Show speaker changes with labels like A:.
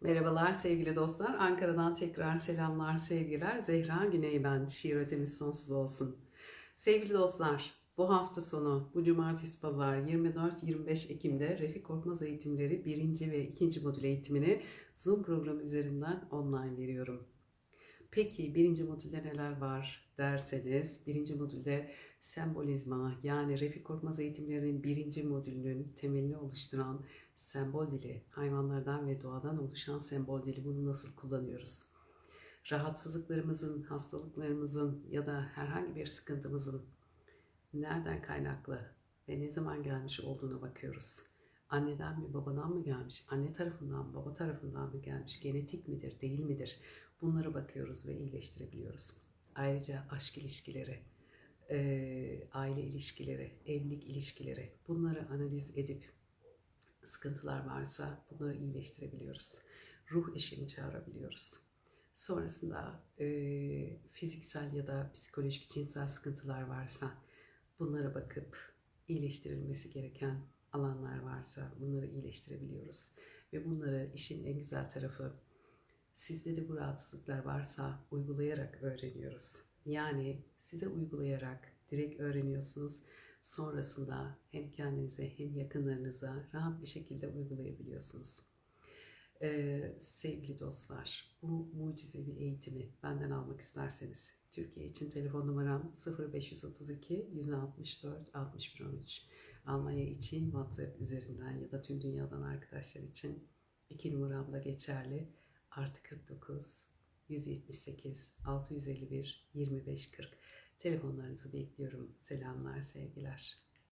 A: Merhabalar sevgili dostlar. Ankara'dan tekrar selamlar, sevgiler. Zehra Güney ben. Şiir ötemiz sonsuz olsun. Sevgili dostlar, bu hafta sonu, bu cumartesi pazar 24-25 Ekim'de Refik Korkmaz eğitimleri 1. ve 2. modül eğitimini Zoom programı üzerinden online veriyorum. Peki birinci modülde neler var derseniz, birinci modülde sembolizma yani Refik Korkmaz eğitimlerinin birinci modülünün temelini oluşturan sembol dili, hayvanlardan ve doğadan oluşan sembol dili bunu nasıl kullanıyoruz? Rahatsızlıklarımızın, hastalıklarımızın ya da herhangi bir sıkıntımızın nereden kaynaklı ve ne zaman gelmiş olduğuna bakıyoruz. Anneden mi babadan mı gelmiş, anne tarafından baba tarafından mı gelmiş, genetik midir değil midir bunlara bakıyoruz ve iyileştirebiliyoruz. Ayrıca aşk ilişkileri, eee, aile ilişkileri, evlilik ilişkileri bunları analiz edip sıkıntılar varsa bunları iyileştirebiliyoruz. Ruh eşini çağırabiliyoruz. Sonrasında eee, fiziksel ya da psikolojik cinsel sıkıntılar varsa bunlara bakıp iyileştirilmesi gereken alanlar varsa bunları iyileştirebiliyoruz. Ve bunları işin en güzel tarafı sizde de bu rahatsızlıklar varsa uygulayarak öğreniyoruz. Yani size uygulayarak direkt öğreniyorsunuz. Sonrasında hem kendinize hem yakınlarınıza rahat bir şekilde uygulayabiliyorsunuz. Ee, sevgili dostlar, bu mucizevi eğitimi benden almak isterseniz Türkiye için telefon numaram 0532 164 61 13. Almanya için WhatsApp üzerinden ya da tüm dünyadan arkadaşlar için iki numaram da geçerli. Artı 49 178 651 25 40. Telefonlarınızı bekliyorum. Selamlar, sevgiler.